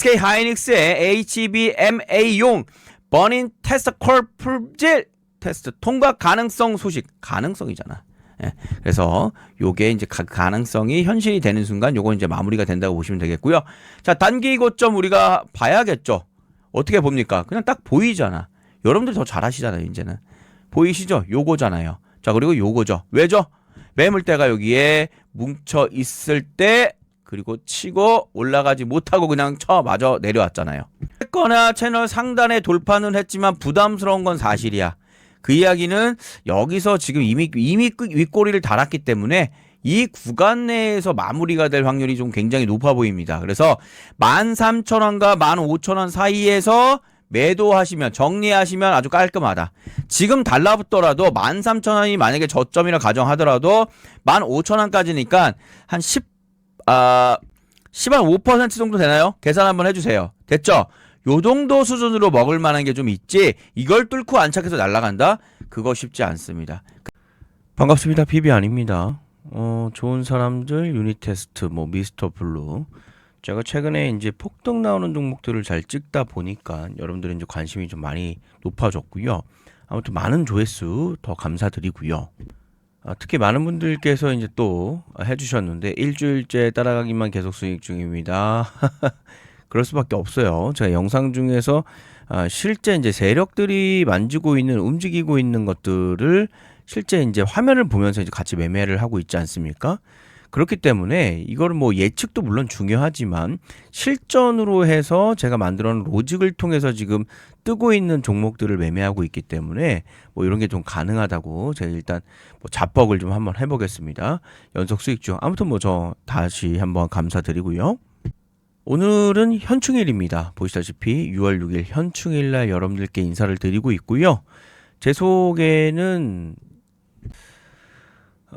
SK 하이닉스의 HBMA용 버닌 테스트 콜풀질 테스트 통과 가능성 소식 가능성이잖아. 예, 그래서 요게 이제 가, 가능성이 현실이 되는 순간 요거 이제 마무리가 된다고 보시면 되겠고요. 자 단기 고점 우리가 봐야겠죠. 어떻게 봅니까? 그냥 딱 보이잖아. 여러분들 더 잘하시잖아요. 이제는 보이시죠? 요거잖아요. 자 그리고 요거죠. 왜죠? 매물대가 여기에 뭉쳐 있을 때 그리고 치고 올라가지 못하고 그냥 쳐 맞아 내려왔잖아요. 했거나 채널 상단에 돌파는 했지만 부담스러운 건 사실이야. 그 이야기는 여기서 지금 이미 이미 끄- 윗꼬리를 달았기 때문에 이 구간 내에서 마무리가 될 확률이 좀 굉장히 높아 보입니다. 그래서 13,000원과 15,000원 사이에서 매도하시면 정리하시면 아주 깔끔하다. 지금 달라붙더라도 13,000원이 만약에 저점이라 가정하더라도 15,000원까지니까 한 10, 아, 10한 5% 정도 되나요? 계산 한번 해주세요. 됐죠? 요 정도 수준으로 먹을 만한 게 좀 있지 이걸 뚫고 안착해서 날아간다? 그거 쉽지 않습니다. 반갑습니다. 비비 아닙니다. 어, 좋은 사람들 유닛 테스트 뭐 미스터 블루 제가 최근에 이제 폭등 나오는 종목들을 잘 찍다 보니까 여러분들이 이제 관심이 좀 많이 높아졌고요. 아무튼 많은 조회수 더 감사드리고요. 아, 특히 많은 분들께서 이제 또 해주셨는데 일주일째 따라가기만 계속 수익 중입니다. 그럴 수밖에 없어요. 제가 영상 중에서 아, 실제 이제 세력들이 만지고 있는 움직이고 있는 것들을 실제 이제 화면을 보면서 이제 같이 매매를 하고 있지 않습니까? 그렇기 때문에 이거를 뭐 예측도 물론 중요하지만 실전으로 해서 제가 만들어 놓은 로직을 통해서 지금 뜨고 있는 종목들을 매매하고 있기 때문에 뭐 이런 게 좀 가능하다고 제가 일단 뭐 자뻑을 좀 한번 해보겠습니다. 연속 수익주 아무튼 뭐 저 다시 한번 감사드리고요. 오늘은 현충일입니다. 보시다시피 6월 6일 현충일 날 여러분들께 인사를 드리고 있고요. 제 속에는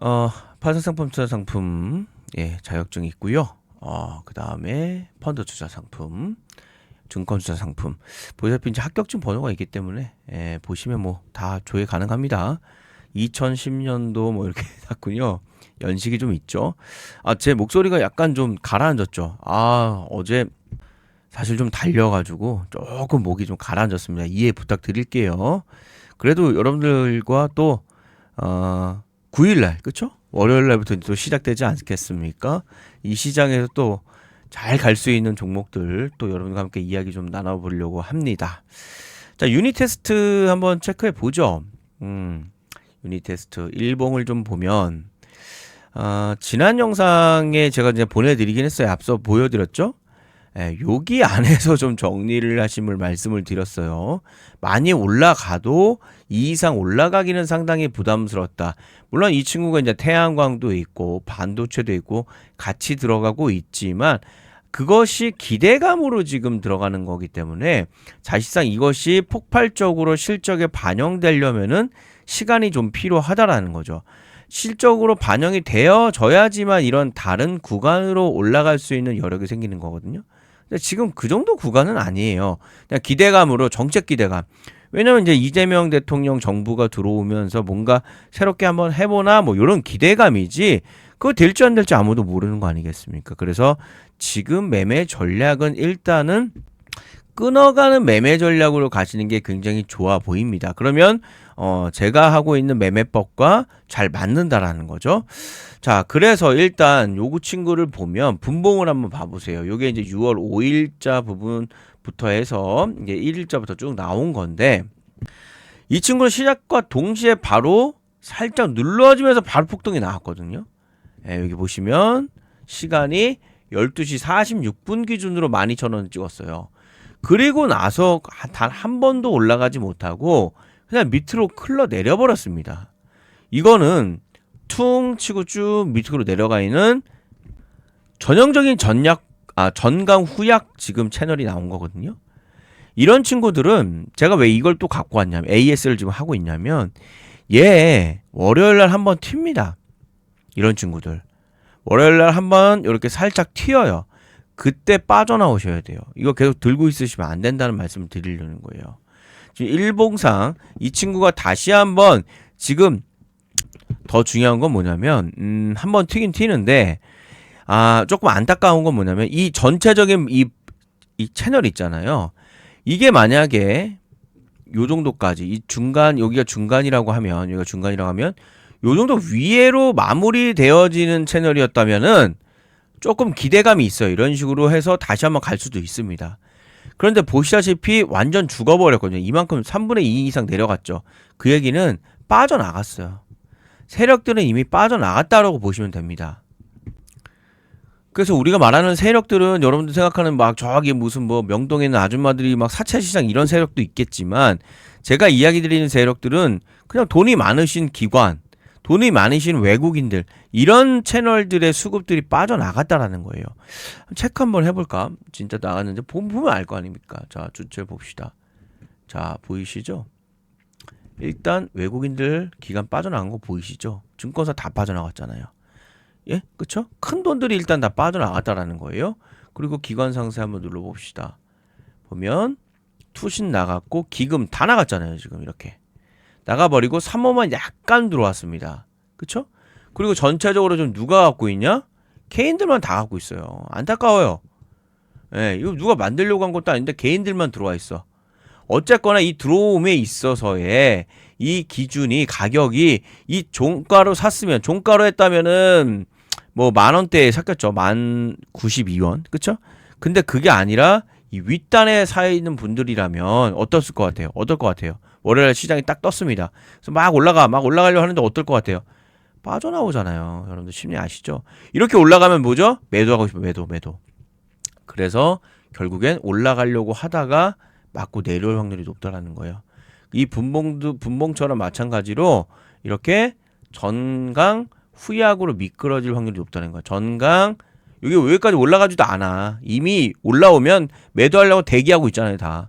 어, 파산상품 투자 상품 예, 자격증이 있고요. 어, 그 다음에 펀드 투자 상품, 증권 투자 상품. 보시다시피 이제 합격증 번호가 있기 때문에 예, 보시면 뭐 다 조회 가능합니다. 2010년도 뭐 이렇게 샀군요. 연식이 좀 있죠. 아, 제 목소리가 약간 좀 가라앉았죠. 아, 어제 사실 좀 달려가지고 조금 목이 좀 가라앉았습니다. 이해 부탁드릴게요. 그래도 여러분들과 또, 어, 9일날, 그쵸? 월요일날부터 또 시작되지 않겠습니까? 이 시장에서 또 잘 갈 수 있는 종목들 또 여러분과 함께 이야기 좀 나눠보려고 합니다. 자, 유닛 테스트 한번 체크해 보죠. 음, 유닛 테스트 일봉을 좀 보면, 아, 지난 영상에 제가 이제 보내드리긴 했어요. 앞서 보여드렸죠? 예, 여기 안에서 좀 정리를 하심을 말씀을 드렸어요. 많이 올라가도 이 이상 올라가기는 상당히 부담스럽다. 물론 이 친구가 이제 태양광도 있고 반도체도 있고 같이 들어가고 있지만 그것이 기대감으로 지금 들어가는 거기 때문에 사실상 이것이 폭발적으로 실적에 반영되려면은 시간이 좀 필요하다라는 거죠. 실적으로 반영이 되어져야지만 이런 다른 구간으로 올라갈 수 있는 여력이 생기는 거거든요. 근데 지금 그 정도 구간은 아니에요. 그냥 기대감으로 정책 기대감. 왜냐면 이제 이재명 대통령 정부가 들어오면서 뭔가 새롭게 한번 해보나 뭐 이런 기대감이지 그거 될지 안 될지 아무도 모르는 거 아니겠습니까? 그래서 지금 매매 전략은 일단은 끊어가는 매매 전략으로 가시는 게 굉장히 좋아 보입니다. 그러면 어 제가 하고 있는 매매법과 잘 맞는다라는 거죠. 자, 그래서 일단 요구 친구를 보면 분봉을 한번 봐보세요. 요게 이제 6월 5일자 부분부터 해서 이제 1일자부터 쭉 나온 건데 이 친구는 시작과 동시에 바로 살짝 눌러지면서 바로 폭등이 나왔거든요. 예, 여기 보시면 시간이 12시 46분 기준으로 12,000원 찍었어요. 그리고 나서 단 한 번도 올라가지 못하고 그냥 밑으로 흘러 내려 버렸습니다. 이거는 퉁 치고 쭉 밑으로 내려가 있는 전형적인 전약 아 전강 후약 지금 채널이 나온 거거든요. 이런 친구들은 제가 왜 이걸 또 갖고 왔냐면 AS를 지금 하고 있냐면 얘 월요일 날 한번 튑니다. 이런 친구들 월요일 날 한번 이렇게 살짝 튀어요. 그때 빠져나오셔야 돼요. 이거 계속 들고 있으시면 안 된다는 말씀을 드리려는 거예요. 지금 일봉상 이 친구가 다시 한번 지금 더 중요한 건 뭐냐면 음, 한번 튀긴 튀는데 아 조금 안타까운 건 뭐냐면 이 전체적인 이 이 채널 있잖아요. 이게 만약에 요 정도까지 이 중간 여기가 중간이라고 하면 여기가 중간이라고 하면 요 정도 위에로 마무리되어지는 채널이었다면은 조금 기대감이 있어요. 이런 식으로 해서 다시 한번 갈 수도 있습니다. 그런데 보시다시피 완전 죽어버렸거든요. 이만큼 3분의 2 이상 내려갔죠. 그 얘기는 빠져나갔어요. 세력들은 이미 빠져나갔다라고 보시면 됩니다. 그래서 우리가 말하는 세력들은 여러분들 생각하는 막 저기 무슨 뭐 명동에 있는 아줌마들이 막 사채 시장 이런 세력도 있겠지만 제가 이야기 드리는 세력들은 그냥 돈이 많으신 기관, 돈이 많으신 외국인들 이런 채널들의 수급들이 빠져나갔다라는 거예요. 체크 한번 해볼까? 진짜 나갔는데 보- 보면 알 거 아닙니까? 자 주체 봅시다. 자 보이시죠? 일단 외국인들 기간 빠져나간 거 보이시죠? 증권사 다 빠져나갔잖아요. 예, 그쵸? 큰 돈들이 일단 다 빠져나갔다라는 거예요. 그리고 기관 상세 한번 눌러봅시다. 보면 투신 나갔고 기금 다 나갔잖아요. 지금 이렇게 나가버리고 3호만 약간 들어왔습니다. 그쵸? 그리고 전체적으로 좀 누가 갖고 있냐? 개인들만 다 갖고 있어요. 안타까워요. 예, 이거 누가 만들려고 한 것도 아닌데 개인들만 들어와 있어. 어쨌거나 이 들어옴에 있어서의 이 기준이 가격이 이 종가로 샀으면 종가로 했다면은 뭐 만 원대에 샀겠죠. 만 92원. 그쵸? 근데 그게 아니라 이 윗단에 사 있는 분들이라면 어떻을 것 같아요? 어떨 것 같아요? 월요일 시장이 딱 떴습니다. 그래서 막 올라가, 막 올라가려 하는데 어떨 것 같아요? 빠져나오잖아요. 여러분들 심리 아시죠? 이렇게 올라가면 뭐죠? 매도하고 싶어, 매도, 매도. 그래서 결국엔 올라가려고 하다가 맞고 내려올 확률이 높다라는 거예요. 이 분봉도 분봉처럼 마찬가지로 이렇게 전강 후약으로 미끄러질 확률이 높다는 거야. 전강 여기 여기까지 올라가지도 않아. 이미 올라오면 매도하려고 대기하고 있잖아요, 다.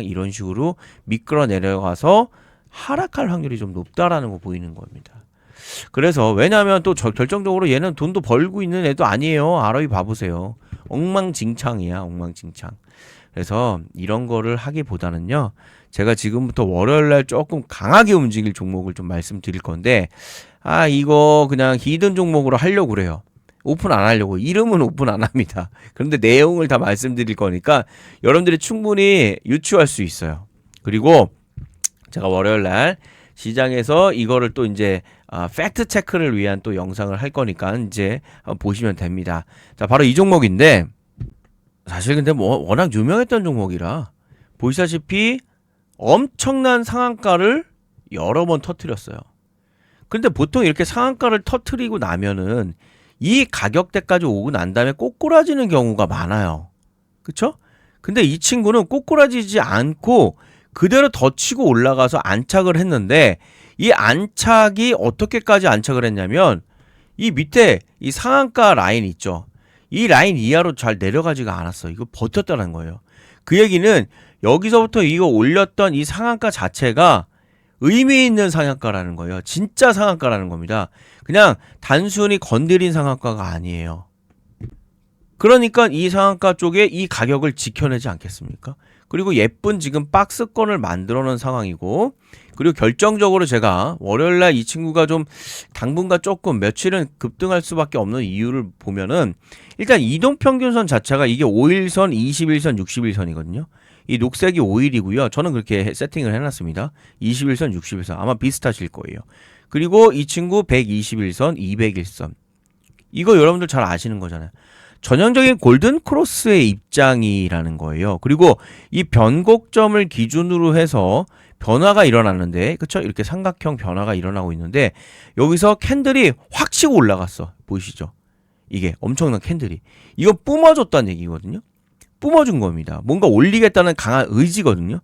이런 식으로 미끄러 내려가서 하락할 확률이 좀 높다라는 거 보이는 겁니다. 그래서 왜냐하면 또 저- 결정적으로 얘는 돈도 벌고 있는 애도 아니에요. ROE 봐보세요. 엉망진창이야, 엉망진창. 그래서 이런 거를 하기보다는요. 제가 지금부터 월요일 날 조금 강하게 움직일 종목을 좀 말씀드릴 건데 아 이거 그냥 히든 종목으로 하려고 그래요. 오픈 안 하려고 이름은 오픈 안 합니다. 그런데 내용을 다 말씀드릴 거니까 여러분들이 충분히 유추할 수 있어요. 그리고 제가 월요일 날 시장에서 이거를 또 이제 아, 팩트 체크를 위한 또 영상을 할 거니까 이제 보시면 됩니다. 자, 바로 이 종목인데 사실 근데 뭐 워낙 유명했던 종목이라 보시다시피 엄청난 상한가를 여러 번 터트렸어요. 근데 보통 이렇게 상한가를 터트리고 나면은 이 가격대까지 오고 난 다음에 꼬꾸라지는 경우가 많아요. 그쵸? 근데 이 친구는 꼬꾸라지지 않고 그대로 더 치고 올라가서 안착을 했는데 이 안착이 어떻게까지 안착을 했냐면 이 밑에 이 상한가 라인 있죠. 이 라인 이하로 잘 내려가지가 않았어. 이거 버텼다는 거예요. 그 얘기는 여기서부터 이거 올렸던 이 상한가 자체가 의미 있는 상한가라는 거예요. 진짜 상한가라는 겁니다. 그냥 단순히 건드린 상한가가 아니에요. 그러니까 이 상한가 쪽에 이 가격을 지켜내지 않겠습니까? 그리고 예쁜 지금 박스권을 만들어 놓은 상황이고 그리고 결정적으로 제가 월요일 날 이 친구가 좀 당분간 조금 며칠은 급등할 수밖에 없는 이유를 보면은 일단 이동 평균선 자체가 이게 5일선, 21선, 61선이거든요. 이 녹색이 5일이고요. 저는 그렇게 세팅을 해놨습니다. 21선, 61선 아마 비슷하실 거예요. 그리고 이 친구 121선, 201선 이거 여러분들 잘 아시는 거잖아요. 전형적인 골든 크로스의 입장이라는 거예요. 그리고 이 변곡점을 기준으로 해서 변화가 일어났는데, 그쵸? 이렇게 삼각형 변화가 일어나고 있는데, 여기서 캔들이 확 치고 올라갔어. 보이시죠? 이게 엄청난 캔들이. 이거 뿜어줬다는 얘기거든요. 뿜어준 겁니다. 뭔가 올리겠다는 강한 의지거든요.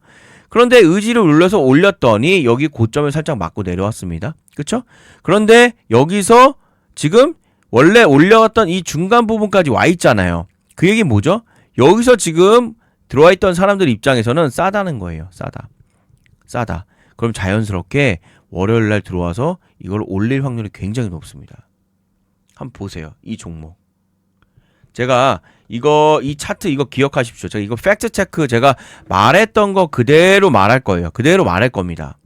그런데 의지를 눌러서 올렸더니 여기 고점을 살짝 맞고 내려왔습니다. 그쵸? 그런데 여기서 지금 원래 올려왔던 이 중간 부분까지 와 있잖아요. 그 얘기 뭐죠? 여기서 지금 들어와 있던 사람들 입장에서는 싸다는 거예요. 싸다. 싸다. 그럼 자연스럽게 월요일 날 들어와서 이걸 올릴 확률이 굉장히 높습니다. 한번 보세요. 이 종목. 제가 이거 이 차트 이거 기억하십시오. 제가 이거 팩트 체크 제가 말했던 거 그대로 말할 거예요. 그대로 말할 겁니다.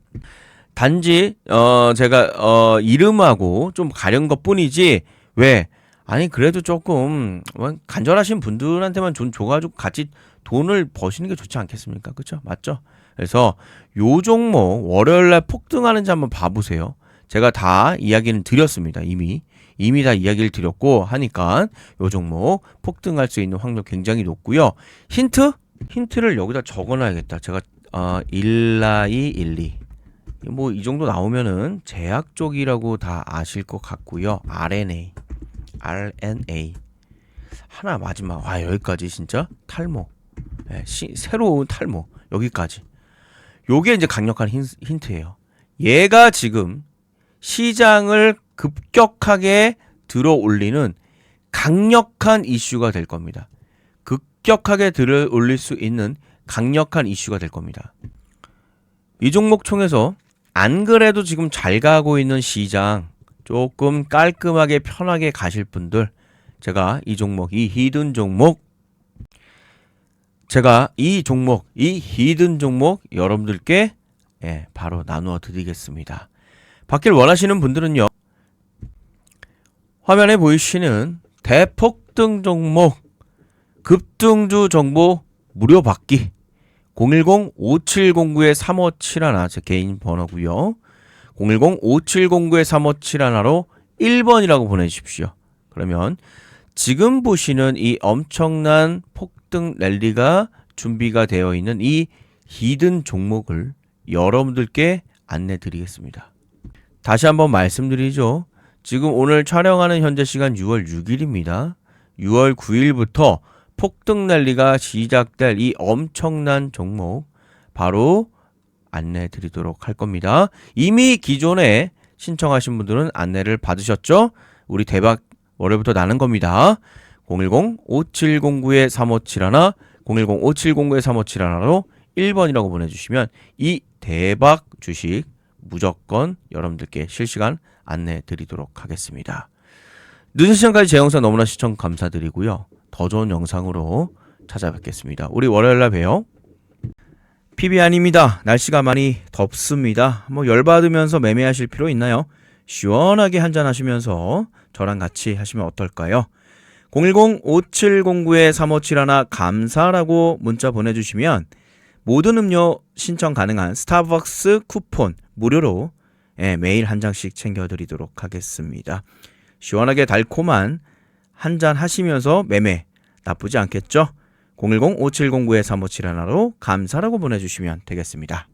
단지 어 제가 어 이름하고 좀 가려운 것뿐이지 왜 아니 그래도 조금 뭐 간절하신 분들한테만 좀 줘가지고 같이 돈을 버시는 게 좋지 않겠습니까? 그렇죠? 맞죠? 그래서 요 종목 월요일 날 폭등하는지 한번 봐보세요. 제가 다 이야기는 드렸습니다. 이미 이미 다 이야기를 드렸고 하니까 요 종목 폭등할 수 있는 확률 굉장히 높고요. 힌트 힌트를 여기다 적어놔야겠다. 제가 어, 1나이 12. 뭐이 정도 나오면은 제약 쪽이라고 다 아실 것 같고요. RNA, RNA 하나 마지막 와 여기까지 진짜 탈모, 예, 시, 새로운 탈모 여기까지. 요게 이제 강력한 힌, 힌트예요. 얘가 지금 시장을 급격하게 들어 올리는 강력한 이슈가 될 겁니다. 급격하게 들어 올릴 수 있는 강력한 이슈가 될 겁니다. 이 종목 총에서 안 그래도 지금 잘 가고 있는 시장 조금 깔끔하게 편하게 가실 분들 제가 이 종목 이 히든 종목 제가 이 종목 이 히든 종목 여러분들께 예, 바로 나누어 드리겠습니다. 받길 원하시는 분들은요. 화면에 보이시는 대폭등 종목 급등주 정보 무료 받기 010-5709-3571 제 개인 번호고요. 010-5709-3571로 1번이라고 보내주십시오. 그러면 지금 보시는 이 엄청난 폭등 랠리가 준비가 되어 있는 이 히든 종목을 여러분들께 안내 드리겠습니다. 다시 한번 말씀드리죠. 지금 오늘 촬영하는 현재 시간 6월 6일입니다. 6월 9일부터 폭등 랠리가 시작될 이 엄청난 종목 바로 안내 드리도록 할 겁니다. 이미 기존에 신청하신 분들은 안내를 받으셨죠? 우리 대박 월요일부터 나는 겁니다. 010-5709-3571 010-5709-3571로 1번이라고 보내주시면 이 대박 주식 무조건 여러분들께 실시간 안내 드리도록 하겠습니다. 늦은 시간까지 제 영상 너무나 시청 감사드리고요. 더 좋은 영상으로 찾아뵙겠습니다. 우리 월요일날 봬요. PB 아닙니다. 날씨가 많이 덥습니다. 뭐 열받으면서 매매하실 필요 있나요? 시원하게 한잔 하시면서 저랑 같이 하시면 어떨까요? 010-5709-3571 감사라고 문자 보내주시면 모든 음료 신청 가능한 스타벅스 쿠폰 무료로 예, 매일 한 장씩 챙겨드리도록 하겠습니다. 시원하게 달콤한 한 잔 하시면서 매매 나쁘지 않겠죠? 010-5709-3571로 감사라고 보내주시면 되겠습니다.